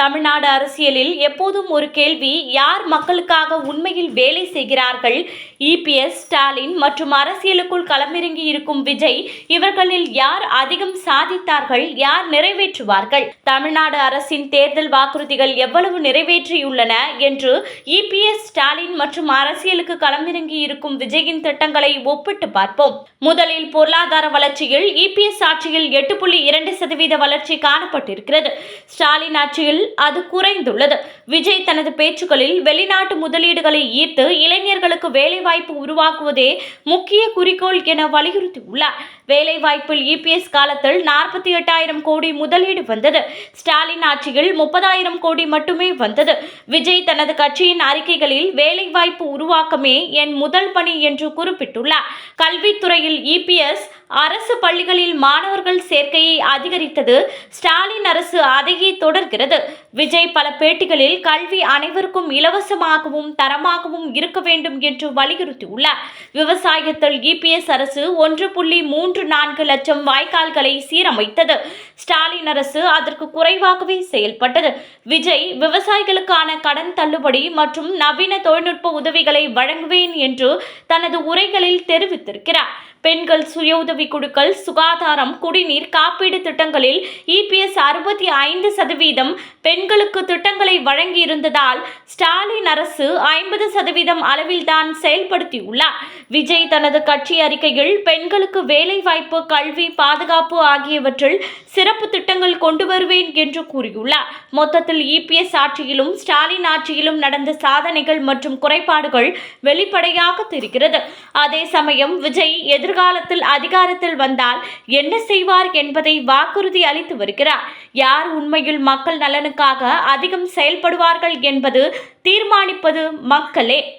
தமிழ்நாடு அரசியலில் எப்போதும் ஒரு கேள்வி யார் மக்களுக்காக உண்மையில் வேலை செய்கிறார்கள்? இபிஎஸ் ஸ்டாலின் மற்றும் அரசியலுக்குள் களமிறங்கி இருக்கும் விஜய் இவர்களில் யார் அதிகம் சாதித்தார்கள்? யார் நிறைவேற்றுவார்கள்? தமிழ்நாடு அரசின் தேர்தல் வாக்குறுதிகள் எவ்வளவு நிறைவேற்றியுள்ளன? என்று இபிஎஸ் ஸ்டாலின் மற்றும் அரசியலுக்கு களமிறங்கி இருக்கும் விஜயின் திட்டங்களை ஒப்பிட்டு பார்ப்போம். முதலில் பொருளாதார வளர்ச்சியில் இபிஎஸ் ஆட்சியில் எட்டு புள்ளி இரண்டு சதவீத வளர்ச்சி காணப்பட்டிருக்கிறது. ஸ்டாலின் ஆட்சியில் அது குறைந்துள்ளது. விஜய் தனது பேச்சுக்களில் வெளிநாட்டு முதலீடுகளை ஈர்த்து இளைஞர்களுக்கு வேலைவாய்ப்பு உருவாக்குவதே முக்கிய குறிக்கோள் என வலியுறுத்தியுள்ளார். வேலைவாய்ப்பில் இபிஎஸ் காலத்தில் நாற்பத்தி எட்டாயிரம் கோடி முதலீடு வந்தது. ஸ்டாலின் ஆட்சியில் முப்பதாயிரம் கோடி மட்டுமே வந்தது. விஜய் தனது கட்சியின் அறிக்கைகளில் வேலைவாய்ப்பு உருவாக்கமே என் முதல் பணி என்று குறிப்பிட்டுள்ளார். கல்வித்துறையில் இபிஎஸ் அரசு பள்ளிகளில் மாணவர்கள் சேர்க்கையை அதிகரித்தது. ஸ்டாலின் அரசு அதையே தொடர்கிறது. விஜய் பல பேட்டிகளில் கல்வி அனைவருக்கும் இலவசமாகவும் தரமாகவும் இருக்க வேண்டும் என்று வலியுறுத்தியுள்ளார். விவசாயத்தில் இபிஎஸ் அரசு ஒன்று புள்ளி மூன்று நான்கு லட்சம் வாய்க்கால்களை சீரமைத்தது. ஸ்டாலின் அரசு அதற்கு குறைவாகவே செயல்பட்டது. விஜய் விவசாயிகளுக்கான கடன் தள்ளுபடி மற்றும் நவீன தொழில்நுட்ப உதவிகளை வழங்குவேன் என்று தனது உரைகளில் தெரிவித்திருக்கிறார். பெண்கள் சுய உதவி குழுக்கள் சுகாதாரம் குடிநீர் காப்பீடு திட்டங்களில் இபிஎஸ் அறுபத்தி ஐந்து சதவீதம் பெண்களுக்கு திட்டங்களை வழங்கியிருந்ததால் ஸ்டாலின் அரசு ஐம்பது சதவீதம் அளவில்தான் செயல்படுத்தியுள்ளார். விஜய் தனது கட்சி அறிக்கையில் பெண்களுக்கு வேலைவாய்ப்பு கல்வி பாதுகாப்பு ஆகியவற்றில் சிறப்பு திட்டங்கள் கொண்டு வருவேன் என்று கூறியுள்ளார். மொத்தத்தில் இபிஎஸ் ஆட்சியிலும் ஸ்டாலின் ஆட்சியிலும் நடந்த சாதனைகள் மற்றும் குறைபாடுகள் வெளிப்படையாக தெரிகிறது. அதே சமயம் விஜய் எதிர்காலத்தில் அதிகாரத்தில் வந்தால் என்ன செய்வார் என்பதை வாக்குறுதி அளித்து வருகிறார். யார் உண்மையில் மக்கள் நலனுக்காக அதிகம் செயல்படுவார்கள் என்பது தீர்மானிப்பது மக்களே.